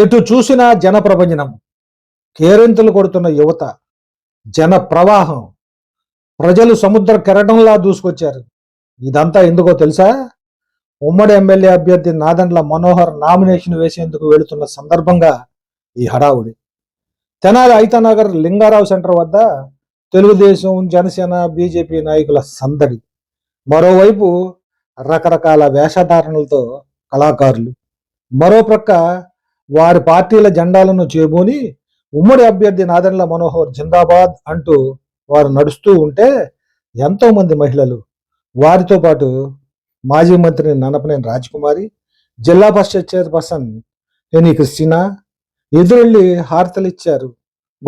ఎటు చూసినా జన ప్రభంజనం కేరింతలు కొడుతున్న యువత జన ప్రవాహం ప్రజలు సముద్ర కెరటంలా దూసుకొచ్చారు. ఇదంతా ఎందుకో తెలుసా? ఉమ్మడి ఎమ్మెల్యే అభ్యర్థి నాదండ్ల మనోహర్ నామినేషన్ వేసేందుకు వెళుతున్న సందర్భంగా ఈ హడావుడి. తెనాలి ఐతనగర్ లింగారావు సెంటర్ వద్ద తెలుగుదేశం జనసేన బీజేపీ నాయకుల సందడి. మరోవైపు రకరకాల వేషధారణలతో కళాకారులు. మరో ప్రక్క వారి పార్టీల జెండాలను చేబూని ఉమ్మడి అభ్యర్థి నాదెండ్ల మనోహర్ జిందాబాద్ అంటూ వారు నడుస్తూ ఉంటే ఎంతోమంది మహిళలు. వారితో పాటు మాజీ మంత్రి నన్నపనేని రాజకుమారి జిల్లా పరిషత్ చైర్పర్సన్ ఎని క్రిస్టినా ఎదురెళ్ళి హారతలిచ్చారు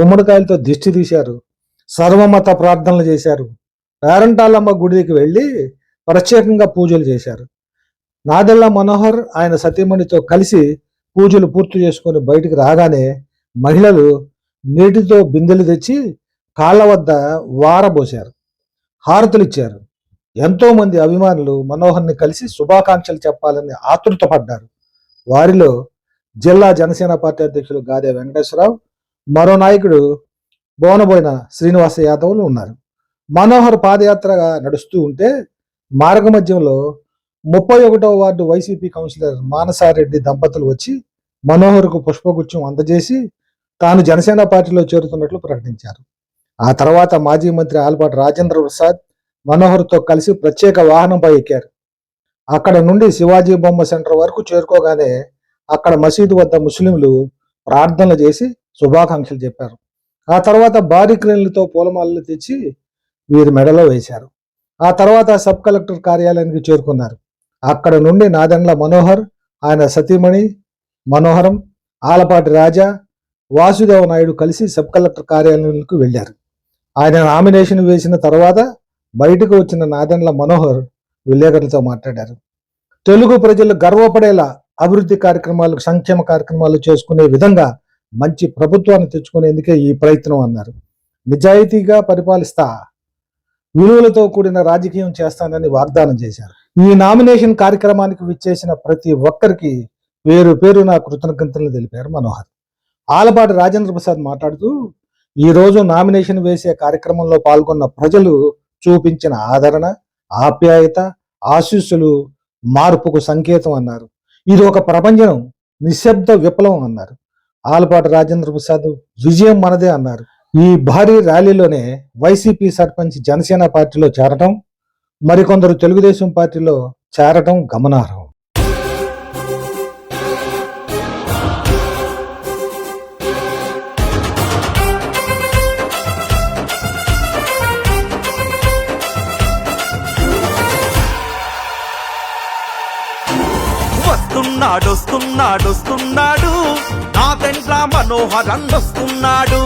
గుమ్మడికాయలతో దిష్టి తీశారు. సర్వమత ప్రార్థనలు చేశారు. పేరంటాలమ్మ గుడికి వెళ్ళి ప్రత్యేకంగా పూజలు చేశారు. నాదెళ్ళ మనోహర్ ఆయన సతీమణితో కలిసి పూజలు పూర్తి చేసుకొని బయటికి రాగానే మహిళలు నీటితో బిందెలు తెచ్చి కాళ్ళ వద్ద వారబోశారు హారతులు ఇచ్చారు. ఎంతో మంది అభిమానులు మనోహర్ని కలిసి శుభాకాంక్షలు చెప్పాలని ఆతృత పడ్డారు వారిలో జిల్లా జనసేన పార్టీ అధ్యక్షులు గాదే వెంకటేశ్వరరావు మరో నాయకుడు బోనబోయిన శ్రీనివాస యాదవ్లు ఉన్నారు. మనోహర్ పాదయాత్రగా నడుస్తూ ఉంటే మార్గమధ్యంలో ముప్పై ఒకటవ వార్డు వైసీపీ కౌన్సిలర్ మానసారెడ్డి దంపతులు వచ్చి మనోహర్కు పుష్పగుచ్చం అందజేసి తాను జనసేన పార్టీలో చేరుతున్నట్లు ప్రకటించారు. ఆ తర్వాత మాజీ మంత్రి ఆల్పాటి రాజేంద్ర ప్రసాద్ మనోహర్తో కలిసి ప్రత్యేక వాహనంపై ఎక్కారు. అక్కడ నుండి శివాజీ బొమ్మ సెంటర్ వరకు చేరుకోగానే అక్కడ మసీదు వద్ద ముస్లింలు ప్రార్థనలు చేసి శుభాకాంక్షలు చెప్పారు. ఆ తర్వాత భారీ క్రేన్లతో పూలమాలలు తెచ్చి వీరి మెడలో వేశారు. ఆ తర్వాత సబ్ కలెక్టర్ కార్యాలయానికి చేరుకున్నారు. అక్కడ నుండి నాదెండ్ల మనోహర్ ఆయన సతీమణి మనోహరం ఆలపాటి రాజా వాసుదేవ నాయుడు కలిసి సబ్ కలెక్టర్ కార్యాలయంలోకి వెళ్ళారు. ఆయన నామినేషన్ వేసిన తర్వాత బయటకు వచ్చిన నాదెండ్ల మనోహర్ విలేకరులతో మాట్లాడారు. తెలుగు ప్రజలు గర్వపడేలా అభివృద్ధి కార్యక్రమాలు సంక్షేమ కార్యక్రమాలు చేసుకునే విధంగా మంచి ప్రభుత్వాన్ని తెచ్చుకునేందుకే ఈ ప్రయత్నం అన్నారు. నిజాయితీగా పరిపాలిస్తా విలువలతో కూడిన రాజకీయం చేస్తానని వాగ్దానం చేశారు. ఈ నామినేషన్ కార్యక్రమానికి విచ్చేసిన ప్రతి ఒక్కరికి పేరు పేరు నా కృతజ్ఞతలు తెలిపారు మనోహర్. ఆలపాటి రాజేంద్ర ప్రసాద్ మాట్లాడుతూ ఈ రోజు నామినేషన్ వేసే కార్యక్రమంలో పాల్గొన్న ప్రజలు చూపించిన ఆదరణ ఆప్యాయత ఆశీస్సులు మార్పుకు సంకేతం అన్నారు. ఇది ఒక ప్రపంచం నిశ్శబ్ద విప్లవం అన్నారు. ఆలపాటి రాజేంద్ర ప్రసాద్ విజయం మనదే అన్నారు. ఈ భారీ ర్యాలీలోనే వైసీపీ సర్పంచ్ జనసేన పార్టీలో చేరటం మరికొందరు తెలుగుదేశం పార్టీలో చేరటం గమనార్హం. వస్తున్నాడు వస్తున్నాడు వస్తున్నాడు నాదెండ్ల మనోహరన్ వస్తున్నాడు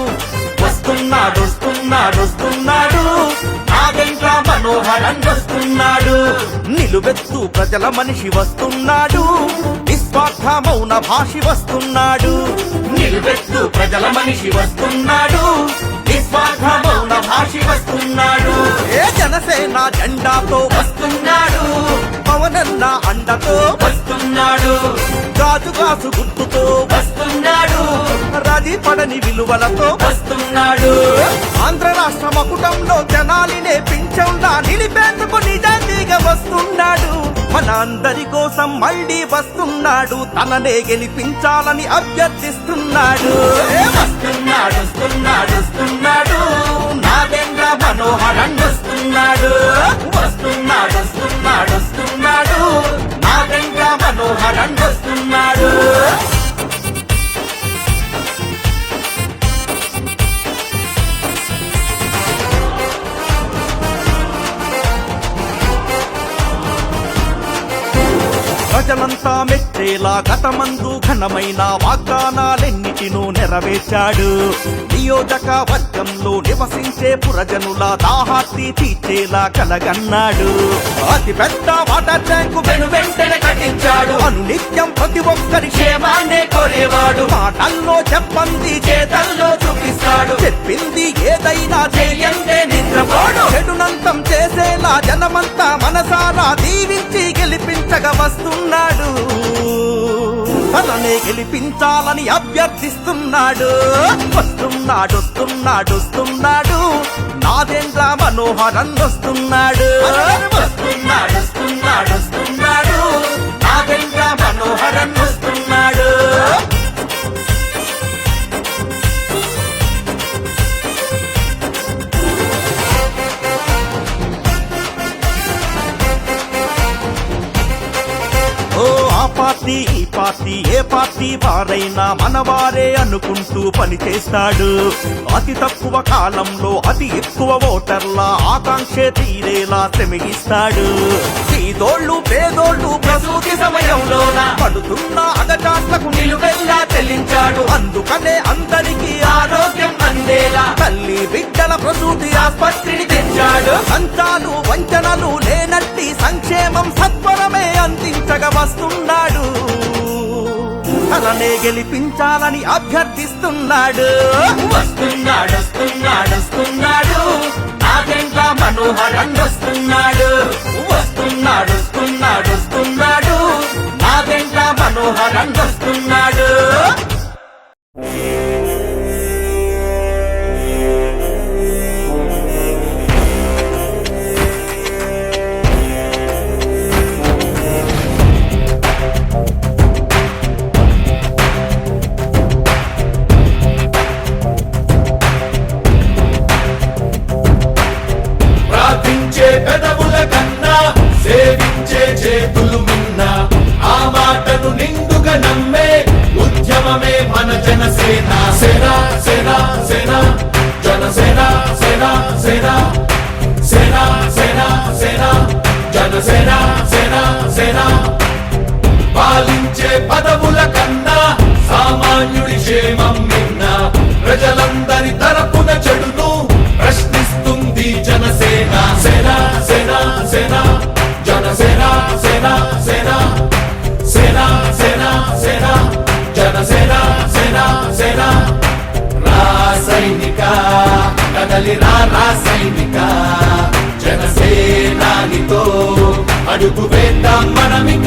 వస్తున్నాడు వస్తున్నాడు వస్తున్నాడు మనోహరన్ వస్తున్నాడు. నిలువెత్తు ప్రజల మనిషి వస్తున్నాడు. నిస్వార్థ మౌన భాషి వస్తున్నాడు. నిలువెత్తు ప్రజల మనిషి వస్తున్నాడు. నిస్వార్థ మౌన భాషి వస్తున్నాడు. ఏ జనసేన జెండాతో వస్తున్నాడు. పవనన్న అండతో వస్తున్నాడు. గాజు గాజు గుర్తుతో వస్తున్నాడు. రది పడని విలువలతో వస్తున్నాడు. ఆంధ్ర రాష్ట్ర మకుటంలో జనాలినే పింఛంలా నిలిపేందుకు నిజాయితీగా వస్తున్నాడు. మన అందరి కోసం మళ్ళీ వస్తున్నాడు. తననే గెలిపించాలని అభ్యర్థిస్తున్నాడు. వస్తున్నాడు వస్తున్నాడు వస్తున్నాడు. నాగేంద్ర మనోహరన్ వస్తున్నాడు. వస్తున్నాడు వస్తున్నాడు వస్తున్నాడు. హరణ్ వస్తున్నాడు. ప్రజలంతా మెచ్చేలా గతమందు ఘనమైన వాగ్దానాలెన్నిటినూ నెరవేర్చాడు. నియోజకవర్గంలో నివసించే పురజనుల దాహార్తి తీర్చేలా కలగన్నాడు. అతి పెద్ద వాటర్ ట్యాంకు వెను వెంటనే కట్టించాడు. అనునిత్యం ప్రతి ఒక్కరి క్షేమాన్నే కోరేవాడు. మాటల్లో చెప్పంది చేతల్లో చూపిస్తాడు. చెప్పింది ఏదైనా చేయందే నిద్రపోడు. చెడునంతం చేసేలా జనమంతా మనసా తననే గెలిపించాలని అభ్యర్థిస్తున్నాడు. వస్తున్నాడు వస్తున్నాడు వస్తున్నాడు. నాదేంద్ర మనోహరన్ వస్తున్నాడు. వస్తున్నాడు వస్తున్నాడు వస్తున్నాడు. నాదేంద్ర మనోహరన్ వస్తున్నాడు. ఓ ఆ పార్టీ పార్టీ ఏ పార్టీ వారైనా మనవారే అనుకుంటూ పనిచేస్తాడు అతి తక్కువ కాలంలో అతి ఎక్కువ ఓటర్ల ఆకాంక్ష తీరేలా శ్రమిస్తాడు. సీదోళ్ళు పేదోళ్ళు ప్రసూతి సమయంలో పడుతున్న అగచాట్లకు నిలువెల్లా చెల్లించాడు. అందుకనే అందరికీ ఆరోగ్యం అందేలా. తల్లి బిడ్డల ప్రసూతి ఆసుపత్రిని తెచ్చాడు. సంచాలు వంచనలు లేనట్టి సంక్షేమం సత్వరమే అందించగా వస్తున్నాడు. తననే గెలిపించాలని అభ్యర్థిస్తున్నాడు. వస్తున్నాడు వస్తున్నాడు వస్తున్నాడు. నాగేంద్ర మనోహరన్ వస్తున్నాడు. వస్తున్నాడు వస్తున్నాడు వస్తున్నాడు. నాగేంద్ర మనోహరన్ వస్తున్నాడు. కదలి రా రాసైనిక జనసేనానితో అడుగు వేద్దాం మనమిక.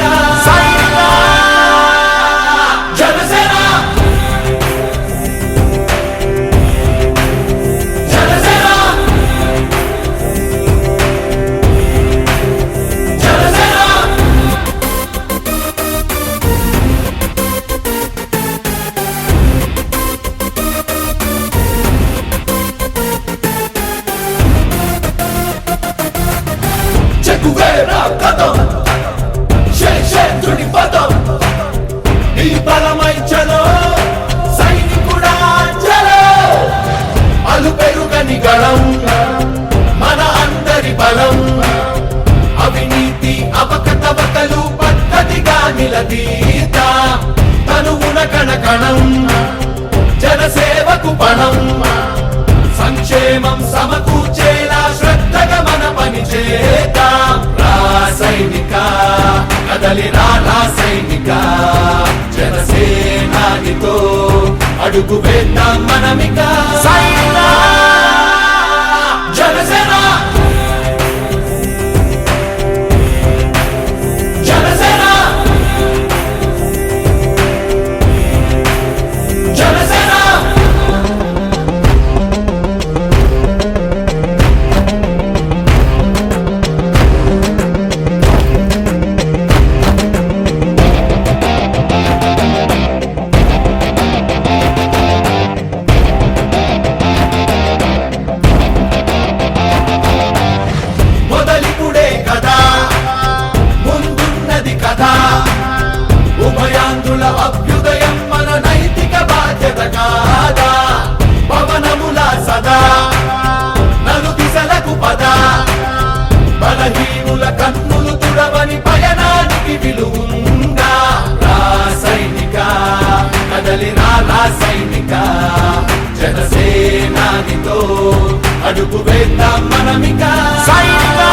గళం మన అందరి బలం. అవినీతి అవకతవకలు పద్ధతిగా నిలదీత. తనువున కణకణం జనసేవకు పణం. సంక్షేమం సమకూర్చేలా శ్రద్ధగా మన పని చేత. రాసైనిక కదలి రాసైనిక జనసేనానితో అడుగు వేద్దాం మనమిక. సైనా జనసేన జనసేన దానితో అడుగు వేద్దాం మనమిక. సైనికా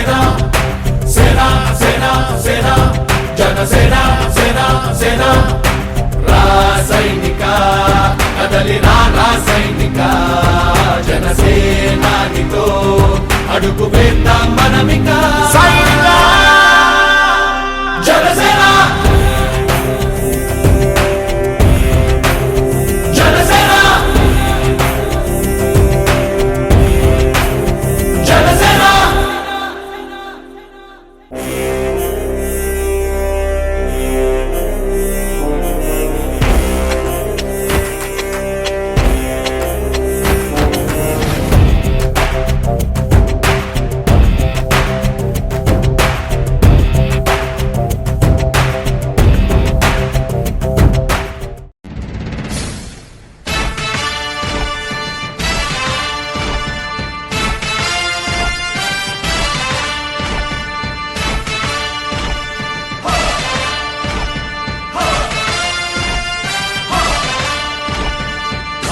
సేనా సేనా సేన సేనా జనసేన సేనా సేన రాసైనిక కదలి రా రాసైనిక జనసేనానితో అడుగు వేద్దాం మనమిక.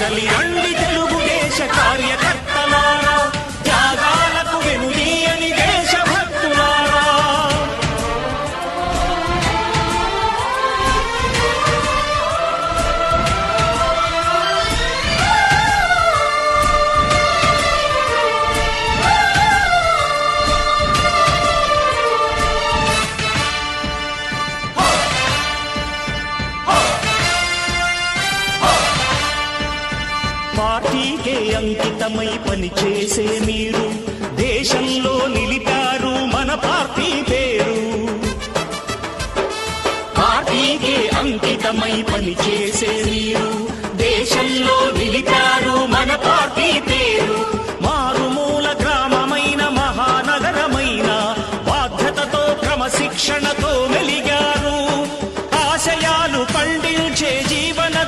కదలి రండి తెలుగుదేశ కార్యకర్తలారా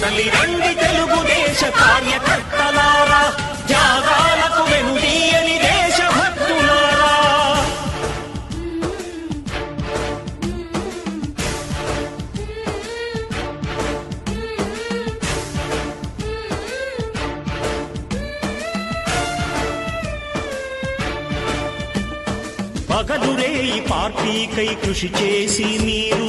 కదలి రండి తెలుగుదేశ కార్యకర్తలారా త్యాగాలకు వెనుదీయని దేశభక్తులారా. పగలురే ఈ పార్టీకై కృషి చేసి మీరు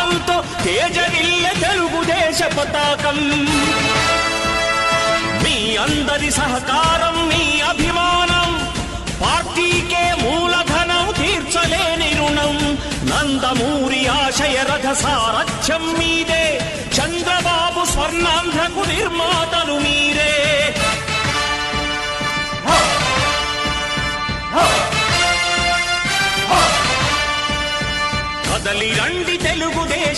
తేజరిల్లె తెలుగుదేశ పతాకం. మీ అందరి సహకారం మీ అభిమానం పార్టీకే మూలధనం తీర్చలేని రుణం. నందమూరి ఆశయ రథ సారథ్యం మీదే. చంద్రబాబు స్వర్ణాంధ్రకు నిర్మాతలు మీరే.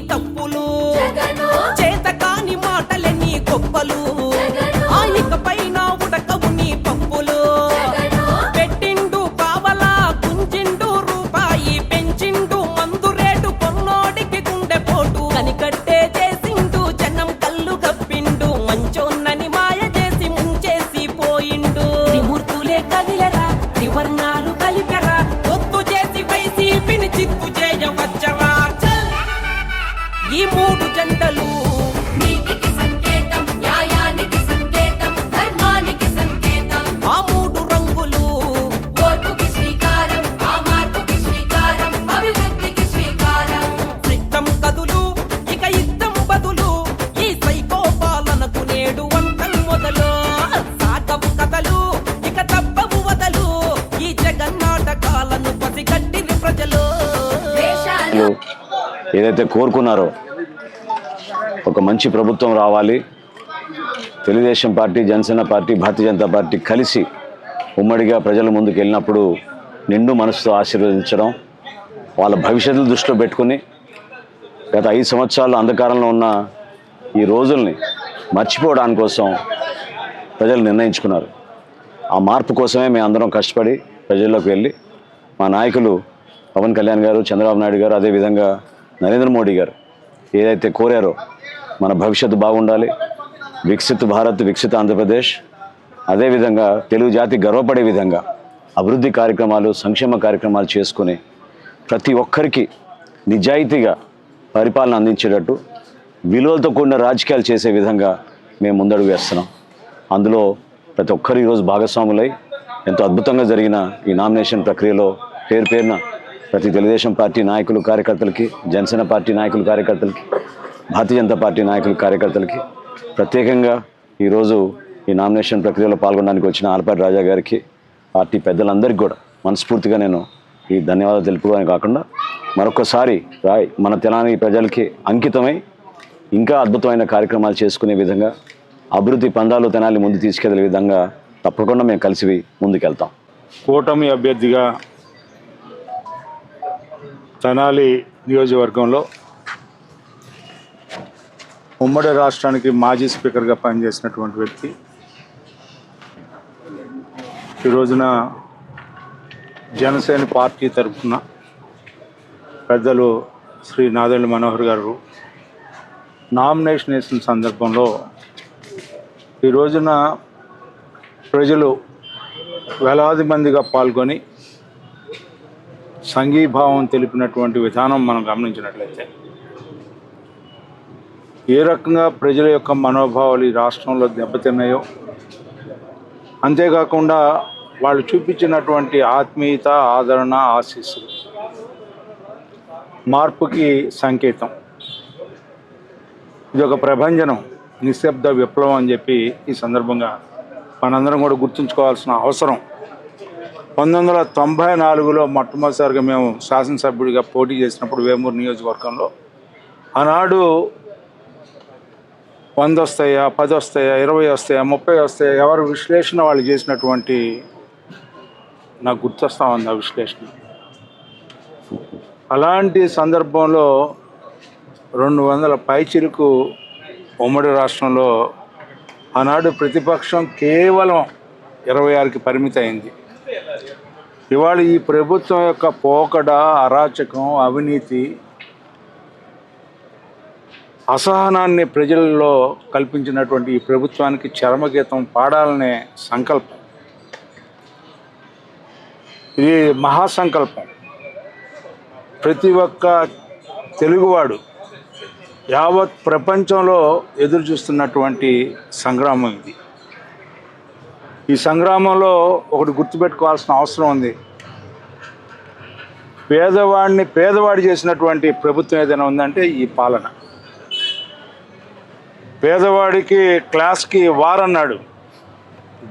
తప్పులు. ఏదైతే కోరుకున్నారో ఒక మంచి ప్రభుత్వం రావాలి. Telugu Desam party Janasena party Bharatiya Janata party కలిసి ఉమ్మడిగా ప్రజల ముందుకు వెళ్ళినప్పుడు నిండు మనసుతో ఆశీర్వదించడం వాళ్ళ భవిష్యత్తును దృష్టిలో పెట్టుకుని గత ఐదు సంవత్సరాలు అంధకారంలో ఉన్న ఈ రోజుల్ని మర్చిపోవడాని కోసం ప్రజలు నిర్ణయించుకున్నారు. ఆ మార్పు కోసమే మేము అందరం కష్టపడి ప్రజల్లోకి వెళ్ళి మా నాయకులు పవన్ కళ్యాణ్ గారు చంద్రబాబు నాయుడు గారు అదేవిధంగా నరేంద్ర మోడీ గారు ఏదైతే కోరారో మన భవిష్యత్తు బాగుండాలి వికసిత్ భారత్ వికసిత ఆంధ్రప్రదేశ్ అదేవిధంగా తెలుగు జాతి గర్వపడే విధంగా అభివృద్ధి కార్యక్రమాలు సంక్షేమ కార్యక్రమాలు చేసుకుని ప్రతి ఒక్కరికి నిజాయితీగా పరిపాలన అందించేటట్టు విలువలతో కూడిన రాజకీయాలు చేసే విధంగా మేము ముందడుగు వేస్తున్నాం. అందులో ప్రతి ఒక్కరు ఈరోజు భాగస్వాములై ఎంతో అద్భుతంగా జరిగిన ఈ నామినేషన్ ప్రక్రియలో పేరు పేరున ప్రతి తెలుగుదేశం పార్టీ నాయకులు కార్యకర్తలకి జనసేన పార్టీ నాయకులు కార్యకర్తలకి భారతీయ జనతా పార్టీ నాయకులు కార్యకర్తలకి ప్రత్యేకంగా ఈరోజు ఈ నామినేషన్ ప్రక్రియలో పాల్గొనడానికి వచ్చిన ఆలపాటి రాజా గారికి పార్టీ పెద్దలందరికీ కూడా మనస్ఫూర్తిగా నేను ఈ ధన్యవాదాలు తెలుపుకోవడానికి కాకుండా మరొకసారి రాయ్ మన తెలంగాణ ప్రజలకి అంకితమై ఇంకా అద్భుతమైన కార్యక్రమాలు చేసుకునే విధంగా అభివృద్ధి పందాలు తెనాలి ముందు తీసుకెళ్ళే విధంగా తప్పకుండా మేము కలిసి ముందుకెళ్తాం. కూటమి అభ్యర్థిగా తెనాలి నియోజకవర్గంలో ఉమ్మడి రాష్ట్రానికి మాజీ స్పీకర్గా పనిచేసినటువంటి వ్యక్తి. ఈ రోజున జనసేన పార్టీ తరఫున పెద్దలు శ్రీ నాదెండ్ల మనోహర్ గారు నామినేషన్ వేసిన సందర్భంలో ఈ రోజున ప్రజలు వేలాది మందిగా పాల్గొని సంఘీభావం తెలిపినటువంటి విధానం మనం గమనించినట్లయితే ఏ రకంగా ప్రజల యొక్క మనోభావాలు ఈ రాష్ట్రంలో దెబ్బతిన్నాయో అంతేకాకుండా వాళ్ళు చూపించినటువంటి ఆత్మీయత ఆదరణ ఆశీస్సులు మార్పుకి సంకేతం. ఇది ఒక ప్రభంజనం నిశ్శబ్ద విప్లవం అని చెప్పి ఈ సందర్భంగా మనందరం కూడా గుర్తుంచుకోవాల్సిన అవసరం. పంతొమ్మిది వందల తొంభై నాలుగులో మొట్టమొదటిసారిగా మేము శాసనసభ్యుడిగా పోటీ చేసినప్పుడు వేమూరు నియోజకవర్గంలో ఆనాడు వంద వస్తాయా పది వస్తాయా ఇరవై వస్తాయా ముప్పై వస్తాయా ఎవరు విశ్లేషణ వాళ్ళు చేసినటువంటి నాకు గుర్తొస్తా ఉంది ఆ విశ్లేషణ. అలాంటి సందర్భంలో రెండు వందల పైచిరుకు ఉమ్మడి రాష్ట్రంలో ఆనాడు ప్రతిపక్షం కేవలం ఇరవై ఆరుకి పరిమితి అయింది ఇవాళ ఈ ప్రభుత్వం యొక్క పోకడ అరాచకం అవినీతి అసహనాన్ని ప్రజల్లో కల్పించినటువంటి ఈ ప్రభుత్వానికి చరమగీతం పాడాలనే సంకల్పం. ఇది మహాసంకల్పం. ప్రతి ఒక్క తెలుగువాడు యావత్ ప్రపంచంలో ఎదురు చూస్తున్నటువంటి సంగ్రామం ఇది. ఈ సంగ్రామంలో ఒకటి గుర్తుపెట్టుకోవాల్సిన అవసరం ఉంది. పేదవాడిని పేదవాడి చేసినటువంటి ప్రభుత్వం ఏదైనా ఉందంటే ఈ పాలన. పేదవాడికి క్లాస్కి వారన్నాడు.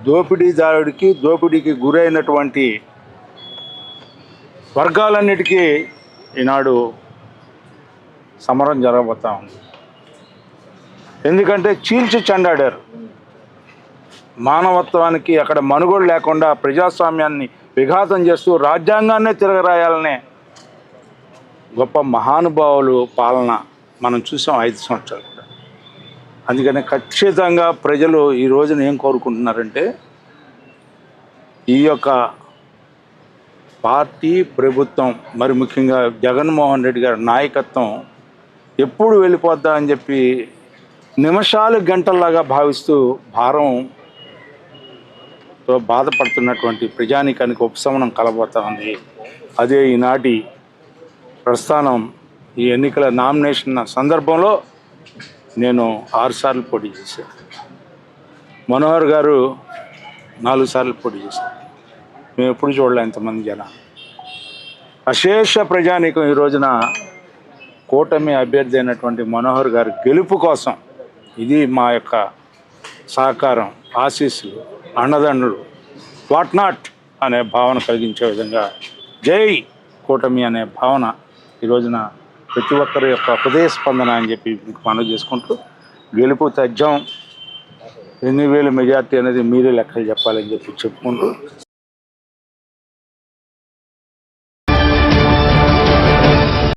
దోపిడీదారుడికి దోపిడీకి గురైనటువంటి వర్గాలన్నిటికీ ఈనాడు సమరం జరగబోతా ఉంది. ఎందుకంటే చీల్చి చండాడారు. మానవత్వానికి అక్కడ మనుగోడు లేకుండా ప్రజాస్వామ్యాన్ని విఘాతం చేస్తూ రాజ్యాంగాన్నే తిరగరాయాలనే గొప్ప మహానుభావులు పాలన మనం చూసాం ఐదు సంవత్సరాలు కూడా. అందుకని ఖచ్చితంగా ప్రజలు ఈ రోజున ఏం కోరుకుంటున్నారంటే ఈ యొక్క పార్టీ ప్రభుత్వం మరి ముఖ్యంగా జగన్మోహన్ రెడ్డి గారి నాయకత్వం ఎప్పుడు వెళ్ళిపోద్దా అని చెప్పి నిమిషాలు గంటల్లాగా భావిస్తూ భారం తో బాధపడుతున్నటువంటి ప్రజానికానికి ఉపశమనం కలబోతా ఉంది. అదే ఈనాటి ప్రస్థానం ఈ ఎన్నికల నామినేషన్ సందర్భంలో నేను ఆరుసార్లు పోటీ చేశాను మనోహర్ గారు నాలుగు సార్లు పోటీ చేశారు మేము ఎప్పుడు చూడలే ఇంతమంది జన. అశేష ప్రజానీకం ఈ రోజున కూటమి అభ్యర్థి అయినటువంటి మనోహర్ గారి గెలుపు కోసం ఇది మా యొక్క సహకారం ఆశీస్సులు. అన్నదండ్రులు వాట్ నాట్? అనే భావన కలిగించే విధంగా జై కూటమి అనే భావన ఈ రోజున ప్రతి ఒక్కరి యొక్క హృదయ స్పందన అని చెప్పి మీకు మనవి చేసుకుంటూ గెలుపు తథ్యం ఎన్ని వేలు మెజార్టీ అనేది మీరే లెక్కలు చెప్పాలని చెప్పి చెప్పుకుంటూ